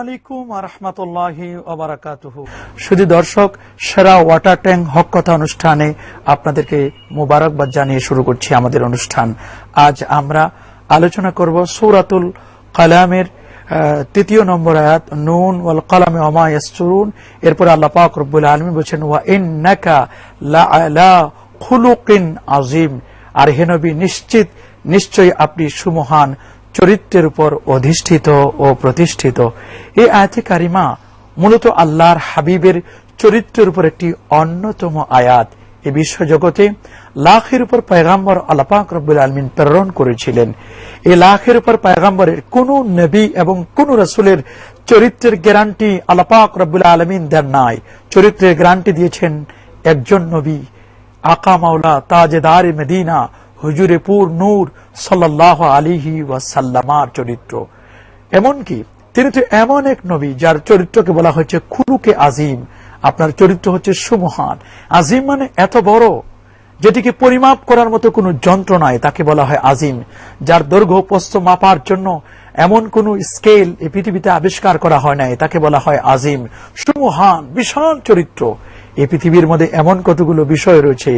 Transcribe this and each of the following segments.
আলাইকুম আরহামতুল্লাহি শুধু দর্শক, সেরা ওয়াটার ট্যাঙ্ক হক কথা অনুষ্ঠানে আপনাদেরকে মোবারকবাদ জানিয়ে শুরু করছি আমাদের অনুষ্ঠান। আজ আমরা আলোচনা করব সৌরাতুল কালামের তৃতীয় নম্বর আয়াত, নুন ওয়াল কালামে ওমা ইয়াসতুরুন। এরপরে আল্লাহ পাক রব্বুল আলামিন বলেছেন, ওয়া ইন্নাকা লাআলা খুলুকিন আযীম। আর হে নবী, নিশ্চিত, নিশ্চয়ই আপনি সুমহান চরিত্রের উপর অধিষ্ঠিত ও প্রতিষ্ঠিত। এই আয়াতে কারিমা মূলত আল্লাহর হাবিবের চরিত্রের উপর একটি অন্যতম আয়াত। এই বিশ্বজগতে লাখের উপর পয়গাম্বর আল্লাপাক রব্বুল আলমিন প্রেরণ করেছিলেন। এই লাখের উপর পয়গাম্বরের কোন নবী এবং কোন রসুলের চরিত্রের গ্যারান্টি আল্লাপাক রব্বুল আলমিন দেন নাই। চরিত্রের গ্যারান্টি দিয়েছেন একজন নবী আকা মাওলা তাজেদার মেদিনা হুজুরে পুর নূর সাল্লাহ আলিহি ওয়াসাল্লামার চরিত্র। এমনকি তিনি তো এমন এক নবী যার চরিত্রকে বলা হয়েছে খুলুকে আজিম। আপনার চরিত্র হচ্ছে সুমহান। আজিম মানে এত বড়, যেটিকে পরিমাপ করার মতো কোনো যন্ত্র নাই, তাকে বলা হয় আজিম। যার দৈর্ঘ্য প্রস্থ মাপার জন্য এমন কোন স্কেল এই পৃথিবীতে আবিষ্কার করা হয় নাই, তাকে বলা হয় আজিম। সুমহান, বিশাল চরিত্র। এই পৃথিবীর মধ্যে এমন কতগুলো বিষয় রয়েছে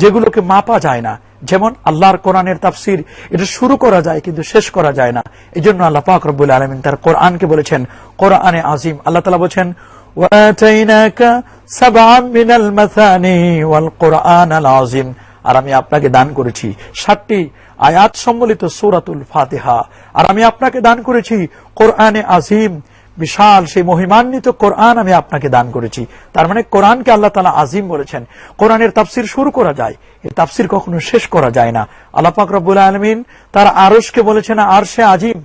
যেগুলোকে মাপা যায় না। যেমন আল্লাহর কোরআনের তাফসির, এটা শুরু করা যায় কিন্তু শেষ করা যায় না। এই জন্য আল্লাহ পাক রব্বুল আলমিন তার কোরআনকে বলেছেন, কোরআনে আজিম। আল্লাহ তালা বলছেন আর আমি আপনাকে দান করেছি সাতটি আয়াত সম্বলিত সুরাতুল ফাতেহা। আর আমি আপনাকে দান করেছি, কোরআনে আজিম। বিশাল সেই মহিমান্বিত কোরআন আমি আপনাকে দান করেছি। তার মানে কোরআনকে আল্লাহ তালা আজিম বলেছেন। কোরআনের তাফসির শুরু করা যায়। এই তাফসির কখনো শেষ করা যায় না। আল্লাহ রব্বুল আলমিন তার আরসকে বলেছেন আর সে আজিম।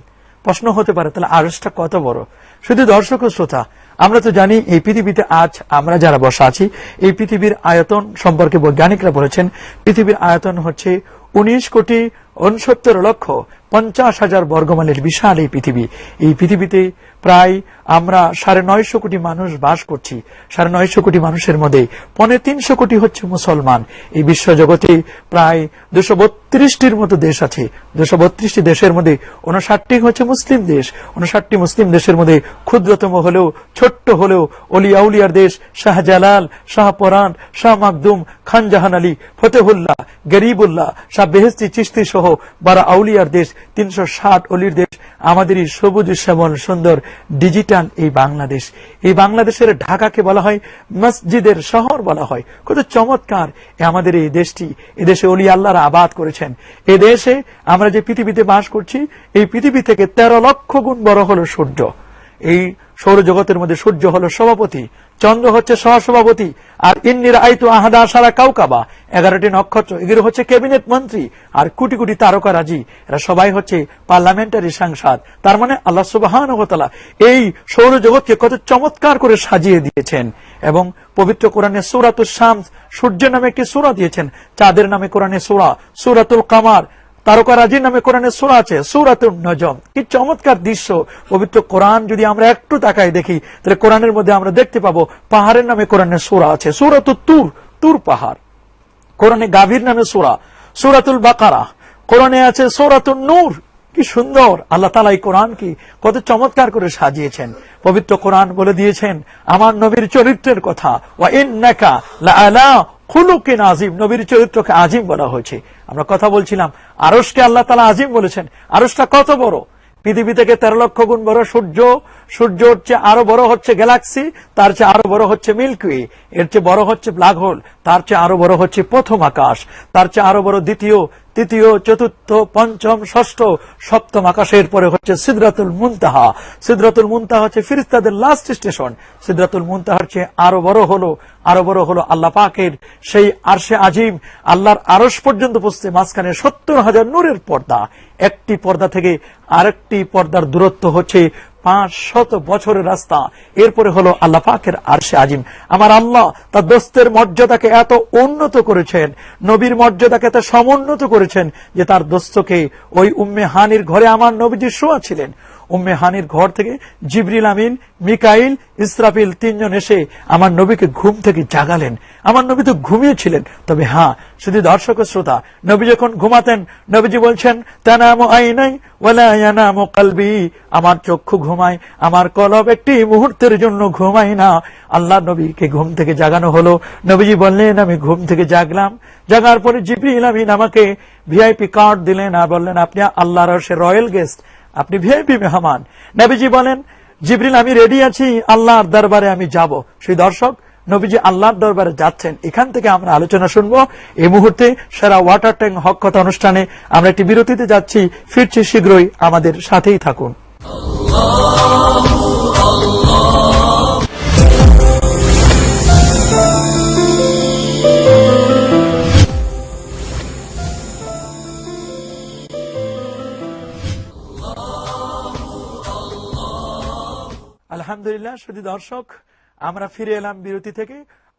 প্রশ্ন হতে পারে, তাহলে আরসটা কত বড়? শুধু দর্শক শ্রোতা, আমরা তো জানি এই পৃথিবীতে আজ আমরা যারা বসা আছি, এই পৃথিবীর আয়তন সম্পর্কে বৈজ্ঞানিকরা বলেছেন, পৃথিবীর আয়তন হচ্ছে উনিশ কোটি উনসত্তর লক্ষ পঞ্চাশ হাজার বর্গমাইলের বিশাল এই পৃথিবী। এই পৃথিবীতে প্রায় আমরা সাড়ে নয়শো কোটি মানুষ বাস করছি। সাড়ে নয়শো কোটি মানুষের মধ্যে পনে তিনশো কোটি হচ্ছে মুসলমান। এই বিশ্ব জগতে প্রায় দুশো বত্রিশটির মতো দেশ আছে। দুশো বত্রিশটি দেশের মধ্যে উনষাটটি হচ্ছে মুসলিম দেশ। উনষাটটি মুসলিম দেশের মধ্যে ক্ষুদ্রতম হলেও, ছোট্ট হলেও অলিয়াউলিয়ার দেশ শাহজালাল শাহপরান শাহ মাকদুম খান জাহান আলী, ফতেহুল্লাহ, গরিবুল্লাহ, শাহ বেহেস্তি চিস্তি সহ বারা আউলিয়ার দেশ, তিনশো ষাট অলির দেশ আমাদের এই সবুজ শ্যামল সুন্দর ডিজিটাল এই বাংলাদেশ। এই বাংলাদেশের ঢাকাকে বলা হয়, মসজিদের শহর বলা হয়। কত চমৎকার আমাদের এই দেশটি। এদেশে অলি আল্লাহরা আবাদ করেছেন। এ দেশে আমরা যে পৃথিবীতে বাস করছি, এই পৃথিবী থেকে তেরো লক্ষ গুণ বড় হলো সূর্য। এই সৌরজগতের মধ্যে সূর্য হলো সভাপতি, চন্দ্র হচ্ছে সহসভাপতি, আর ইন্নির আইতু আহাদা সারা কাউকাবা। এগারোটি নক্ষত্র এগুলো হচ্ছে ক্যাবিনেট মন্ত্রী, আর কোটি কোটি তারকা রাজি। এরা সবাই হচ্ছে পার্লামেন্টারি সাংসদ। তার মানে আল্লাহ সুবাহান এই সৌরজগৎকে কত চমৎকার করে সাজিয়ে দিয়েছেন। এবং পবিত্র কোরআনে সুরাতুল শামস সূর্য নামে একটি সুরা দিয়েছেন। চাঁদের নামে কোরআনে সুরা, সুরাতুল কামার তারকারাজির নামে কোরআনের সুরা আছে সুরাতুল নজম। কি চমৎকার দৃশ্য, পবিত্র কোরআন যদি আমরা একটু তাকাই দেখি, তাহলে কোরআনের মধ্যে আমরা দেখতে পাবো পাহাড়ের নামে কোরআনের সুরা আছে। সুরাতুল তুর তুর পাহাড়। কোরআনে গাভীর নামে বাকারা। কোরআনে আছে সুরাতুল নূর। কি সুন্দর, আল্লাহ তালা এই কোরআন কি কত চমৎকার করে সাজিয়েছেন। পবিত্র কোরআন বলে দিয়েছেন, আমার নবীর চরিত্রের কথা খুলুকিন আজিম, নবীর চরিত্রকে আজিম বলা হয়েছে। আমরা কথা বলছিলাম আরসকে আল্লাহ তালা আজিম বলেছেন। আরসটা কত বড়? পৃথিবী থেকে তেরো লক্ষ গুণ বড় সূর্য। সূর্য হচ্ছে আরও বড় হচ্ছে গ্যালাক্সি, তার চেয়ে আরও বড় হচ্ছে মিল্কওয়ে এর চেয়ে বড় হচ্ছে ব্ল্যাক হোল, তার চেয়ে আরও বড় হচ্ছে প্রথম আকাশ। তার চেয়ে আরও বড় দ্বিতীয় তৃতীয়, চতুর্থ, পঞ্চম, ষষ্ঠ, সপ্তম আকাশের পরে হচ্ছে সিদ্রাতুল মুনতাহা। সিদ্রাতুল মুনতাহা হচ্ছে ফিরিস্তাদের লাস্ট স্টেশন সিদ্রাতুল মুনতাহার চেয়ে আরও বড় হলো, আরও বড় হলো আল্লাহ পাকের সেই আরশে আজিম। আল্লাহর আরস পর্যন্ত পৌঁছতে মাঝখানে সত্তর হাজার নূরের পর্দা। একটি পর্দা থেকে আরেকটি পর্দার দূরত্ব হচ্ছে পাঁচ শত বছরের রাস্তা। এরপরে হলো আল্লাহ পাকের আরশে আজিম। আমার আল্লাহ তার দোস্তের মর্যাদাকে এত উন্নত করেছেন, নবীর মর্যাদাকে এত সমুন্নত করেছেন যে তার দোস্তকে ওই উম্মে হানির ঘরে আমার নবীজি শোয়া ছিলেন উম্মে হানির ঘর থেকে জিবরিল আমিন, মিকাইল, ইসরাফিল তিনজন এসে আমার নবীকে ঘুম থেকে জাগালেন। আমার নবী তো ঘুমিয়েছিলেন। তবে হ্যাঁ শুধু দর্শক শ্রোতা, নবী যখন ঘুমাতেন, নবীজি বলছেন, তানামো আইনাই ওয়ালা ইয়ানামু কালবি। আমার চক্ষু ঘুমায়, আমার কলব একটি মুহূর্তের জন্য ঘুমায় না। আল্লাহ নবীকে ঘুম থেকে জাগানো হলো। নবীজি বললেন, আমি ঘুম থেকে জাগলাম। জাগার পরে জিবরিল আমিন আমাকে ভিআইপি কার্ড দিলেন আর বললেন, আপনি আল্লাহর সে রয়্যাল গেস্ট। আপনি ভিআইপি মেহমান নবীজি বলেন, জিবরিল, আমি রেডি আছি, আল্লাহর দরবারে আমি যাব। সেই দর্শক, নবীজি আল্লাহর দরবারে যাচ্ছেন। এখান থেকে আমরা আলোচনা শুনব। এই মুহূর্তে সেরা ওয়াটার ট্যাঙ্ক হক অনুষ্ঠানে আমরা একটি বিরতিতে যাচ্ছি। ফিরছি শীঘ্রই। আমাদের সাথেই থাকুন। আলহামদুলিল্লাহ দর্শক, আমরা ফিরে এলাম বিরতি থেকে।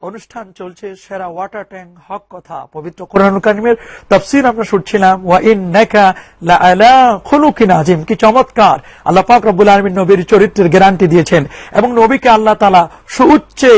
অনুষ্ঠান চলছে সেরা ওয়াটার ট্যাঙ্ক হক কথা, পবিত্র কোরআন কারিমের তফসির আমরা শুনছিলাম। ওয়া কি চমৎকার। আল্লাহ পাক রব্বুল আলামিন নবীর চরিত্রের গ্যারান্টি দিয়েছেন এবং নবীকে আল্লাহ তাআলা সুউচ্চে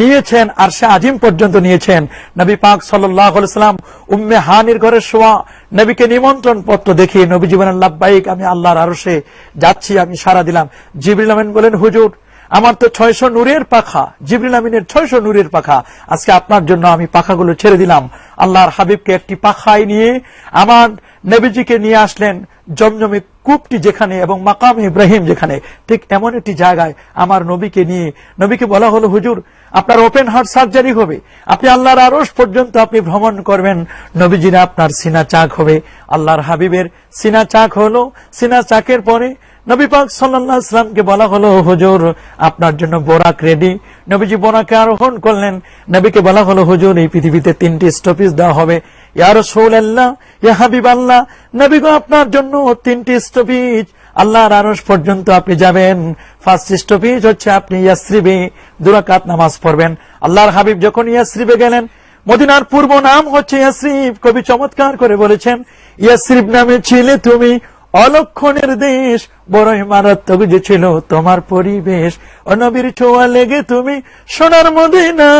নিয়েছেন আর সে আজিম পর্যন্ত নিয়েছেন। নবী পাক সাল্লাম উম্মে হানির ঘরে শোয়া, নবীকে নিমন্ত্রণ পত্র দেখিয়ে নবী জীবনের লাভবাহিক আমি আল্লাহর আরশে যাচ্ছি, আমি সারা দিলাম। জিবরিল বলেন, হুজুর আমার তো ছয়শো নূরের পাখা, জিবরিল আমিনের ছয়শো নূরের পাখা। আজকে আপনার জন্য আমি পাখাগুলো ছেড়ে দিলাম। আল্লাহর হাবিবকে একটি পাখায় নিয়ে আমার নবীজিকে নিয়ে আসলেন জমজমে কূপটি যেখানে এবং মাকাম ইব্রাহিম যেখানে। ঠিক এমন একটি জায়গায় আমার নবীকে নিয়ে, নবীকে বলা হলো, হুজুর, আপনার ওপেন হার্ট সার্জারি হবে। আপনি আল্লাহর আরস পর্যন্ত আপনি ভ্রমণ করবেন। নবীজিরা আপনার সিনা চাক হবে। আল্লাহর হাবিবের সিনা চাক হলো, সিনা চাকের পরে নবী পাক সাল্লাল্লাহু আলাইহি সাল্লামকে বলা হলো, হুজুর, আপনার জন্য বোরাক রেডি নবীজি বোরাকে আরোহণ করলেন। নবীকে বলা হলো, হুজুর, এই পৃথিবীতে তিনটি স্টপেজ দেওয়া হবে। ইয়া রাসূলুল্লাহ, ইয়া হাবিবাল্লাহ নবী গো আপনার জন্য তিনটি স্টপেজ আল্লাহর আরশ পর্যন্ত আপনি যাবেন। ফার্স্ট স্টপেজ হচ্ছে আপনি ইয়াসরিবে দুরাকাত নামাজ পড়বেন। আল্লাহর হাবিব যখন ইয়াসরিবে গেলেন, মদিনার পূর্ব নাম হচ্ছে ইয়াসরিব। কবি চমৎকার করে বলেছেন, ইয়াসরিব নামে ছিলে তুমি অলক্ষণের দেশ, বড়ই মারাত্মক যে ছিল তোমার পরিবেশ। অনবীর ছোঁয়া লেগে তুমি সোনার মদিনা,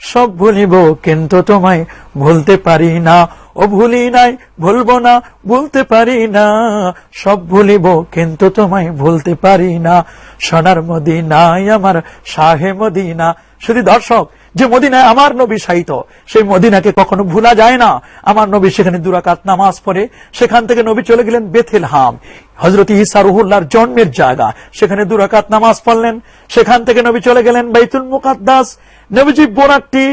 সব ভুলিব কিন্তু তোমায় ভুলতে পারি না। ও ভুলি নাই, ভুলবো না, ভুলতে পারি না, সব ভুলিব কিন্তু তোমায় ভুলতে পারি না। সোনার মদিনায় আমার শাহে মদিনা। শুধু দর্শক যে মদিনায় আমার নবী সাহিত সেই মদিনাকে কখনো ভুলা যায় না। আমার নবী সেখানে দুরাকাত নামাজ পড়ে, সেখান থেকে নবী চলে গেলেন বেথেল হাম হজরত ইসা রুহুল্লাহর জন্মের জায়গা, সেখানে দুরাকাত নামাজ পড়লেন। সেখান থেকে নবী চলে গেলেন বাইতুল মুকাদ্দাস। নবীজি বোরাকটি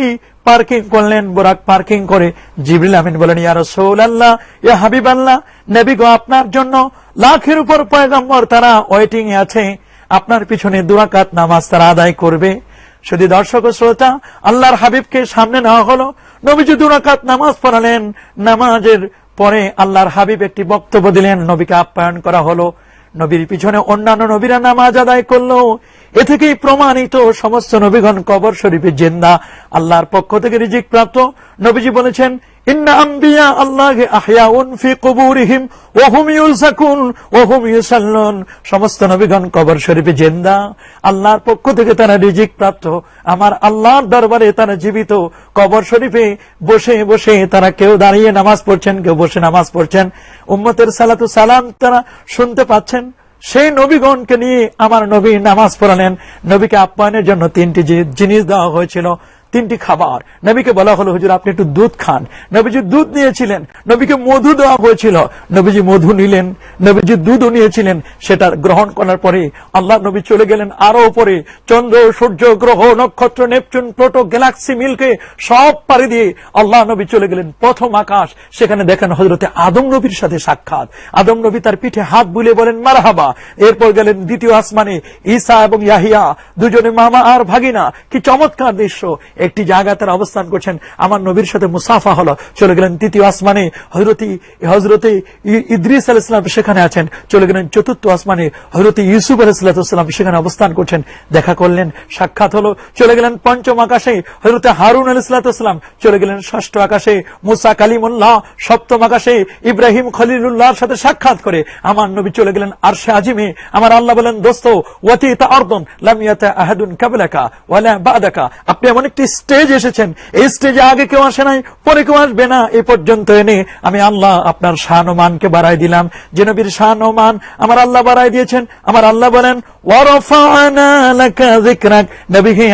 পার্কিং করলেন, বোরাক পার্কিং করে জিবরিল আমিন বলেন ইয়ার ইয়া রাসূলুল্লাহ, ইয়া হাবিবাল্লাহ, নবী গো, আপনার জন্য লাখের উপর পয়গম্বর তারা ওয়েটিং এ আছে। আপনার পিছনে দুরাকাত নামাজ তারা আদায় করবে। শুধু দর্শক শ্রোতা আল্লাহর হাবিবকে সামনে নেওয়া হলো, নবীজি দুরাকাত নামাজ পড়ালেন। নামাজের পরে আল্লাহর হাবিব একটি বক্তব্য দিলেন, নবীকে আপ্যায়ন করা হলো। নবীর পিছনে অন্যান্য নবীরা নামাজ আদায় করল। এ থেকেই প্রমাণিত সমস্ত নবীগণ কবর শরীফের জেন্দা। আল্লাহর পক্ষ থেকে রিজিক প্রাপ্ত। নবীজি বলেছেন আল্লাহ আহয়াউন ফি কুবুরিহিম, ওয়া হুম ইউসাকুন ওয়া হুম ইউসাল্লুন। সমস্ত নবীগণ কবর শরীফে জেন্দা। আল্লাহর পক্ষ থেকে তারা রিজিক প্রাপ্ত। আমার আল্লাহর দরবারে তারা জীবিত। কবর শরীফে বসে বসে তারা কেউ দাঁড়িয়ে নামাজ পড়ছেন, কেউ বসে নামাজ পড়ছেন। উম্মতের সালাতু সালাম তারা শুনতে পাচ্ছেন। সেই নবীগণকে নিয়ে আমার নবী নামাজ পড়ালেন। নবীকে আপ্যায়নের জন্য তিনটি জিনিস দেওয়া হয়েছিল। তিনটি খাবার। নবীকে বলা হলো, হুজুর, আপনি একটু দুধ খান। নবীজি দুধ নিয়েছিলেন। নবীকে মধু দেওয়া হয়েছিল। নবীজি মধু নিলেন। নবীজি দুধও নিয়েছিলেন। সেটা গ্রহণ করার পরে আল্লাহ নবী চলে গেলেন আরও উপরে। চন্দ্র, সূর্য, গ্রহ, নক্ষত্র, নেপচুন প্রোটো গ্যালাক্সি, মিলকে সব পাড়ি দিয়ে আল্লাহ নবী চলে গেলেন প্রথম আকাশ। সেখানে দেখেন হজরতে আদম নবীর সাথে সাক্ষাৎ। আদম নবী তার পিঠে হাত বুলিয়ে বলেন, মারহাবা। এরপর গেলেন দ্বিতীয় আসমানে ঈসা এবং ইয়াহিয়া। দুজনে মামা আর ভাগিনা। কি চমৎকার দৃশ্য। একটি জায়গায় তারা অবস্থান করছেন। আমার নবীর সাথে মুসাফা হলো। চলে গেলেন তৃতীয় আসমানে। হজরতি হজরতে ইদ্রিস আল ইসলাম সেখানে আছেন। চলে গেলেন চতুর্থ আসমানে। হজরত ইউসুফ আলাইসাল্লাম সেখানে অবস্থান করছেন। দেখা করলেন, সাক্ষাৎ হলো। চলে গেলেন পঞ্চম আকাশে। হজরত হারুন আল ইসলাতাম চলে গেলেন ষষ্ঠ আকাশে। মুসা কালিমুল্লাহ সপ্তম আকাশে। ইব্রাহিম খলিলুল্লাহর সাথে সাক্ষাৎ করে। আমার নবী চলে গেলেন আরশে আজিমে। আমার আল্লাহ বলেন, দোস্ত ওয়াতি তা অর্দন লামিয়াতা আহাদুন কাবলাকা ওয়ালা বাদাকা। আপনি এমন একটি স্টেজ এসেছেন। এই স্টেজে আগে কেউ আসে নাই, পরে কেউ আসবে না। এ পর্যন্ত এনে আমি আল্লাহ আপনার শান ও মানকে বাড়াই দিলাম। যে নবীর শান ও মান আমার আল্লাহ বাড়াই দিয়েছেন। আমার আল্লাহ বলেন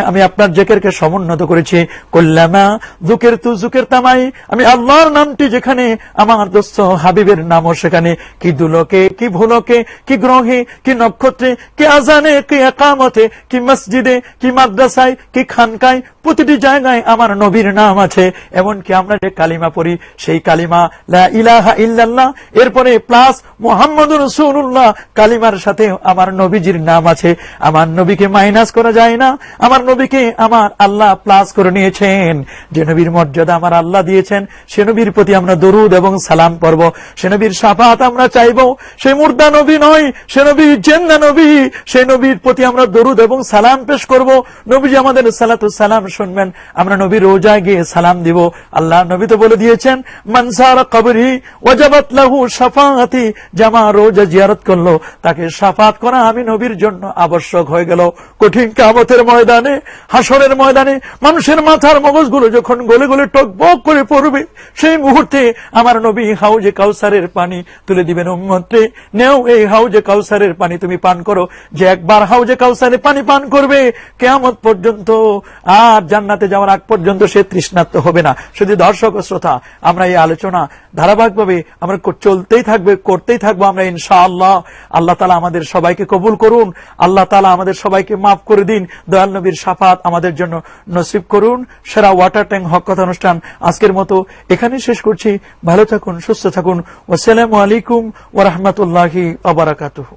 আমি আপনার জেকেরকে সমুন্নত করেছি। কুল্লামা যুকের তু যুকের তামাই আমি আল্লাহর নামটি যেখানে, আমার দোস্ত হাবিবের নামও সেখানে। কি দুলকে, কি ভুলকে, কি গ্রহে, কি নক্ষত্রে, কি আজানে, কি একামতে, কি মসজিদে, কি মাদ্রাসায়, কি খানকায়, প্রতিটি জায়গায় আমার নবীর নাম আছে, এমনকি আমরা যে কালিমা পড়ি, সেই কালিমা ইলাহা ইল্লাল্লাহ, এরপরে প্লাস মোহাম্মদ রসুল্লাহ কালিমার সাথে আমার নবীজির নাম আছে। আমার নবীকে মাইনাস করা যায় না। আমার নবীকে আমার আল্লাহ প্লাস করে নিয়েছেন। যে নবীর মর্যাদা আমার আল্লাহ দিয়েছেন, সে নবীর প্রতি আমরা দরুদ এবং সালাম পড়ব। সে নবীর সাফাত আমরা চাইব। সে মুর্দা নবী নয়, সে নবী জেন্দা নবী। সে নবীর প্রতি আমরা দরুদ এবং সালাম পেশ করব। নবীজি আমাদের সালাতু সালাম শুনবেন। আমরা নবীর রোজায় গিয়ে সালাম দিব। আল্লাহ নবী তো বলে দিয়েছেন মানসার কবরি ওয়াজাবাত লাহু শাফাআতি জামা রোজা জিয়ারত করল, তাকে সাফাত করা আমি নবীর জন্য আবশ্যক হয়ে গেল। কঠিন কামতের ময়দানে, হাসরের ময়দানে, মানুষের মাথার মগজগুলো যখন গলে গলে টকবক করে পড়বে, সেই মুহূর্তে আমার নবী হাউজে কাউসারের পানি তুলে দিবেন উম্মতে নেও এই হাউজে কাউসারের পানি তুমি পান করো। যে একবার হাউজে কাউসারের পানি পান করবে, কেয়ামত পর্যন্ত আর জান্নাতে যাওয়ার আগ পর্যন্ত সে তৃষ্ণার্ত হবে না। শুধু দর্শক ও শ্রোতা, আমরা এই আলোচনা ধারাবাহিকভাবে আমরা চলতেই থাকবে, করতেই থাকব আমরা ইনশাআল্লাহ। আল্লাহ আল্লাহ তালা আমাদের সবাইকে কবুল করুন। আল্লাহ তালা আমাদের সবাইকে মাফ করে দিন। দয়াল নবীর সাফাত আমাদের জন্য নসিব করুন। সেরা ওয়াটার ট্যাঙ্ক হক কথা অনুষ্ঠান আজকের মতো এখানে শেষ করছি। ভালো থাকুন, সুস্থ থাকুন। ওসালামু আলাইকুম ওরহমতুল্লাহি আবরাকাতুহু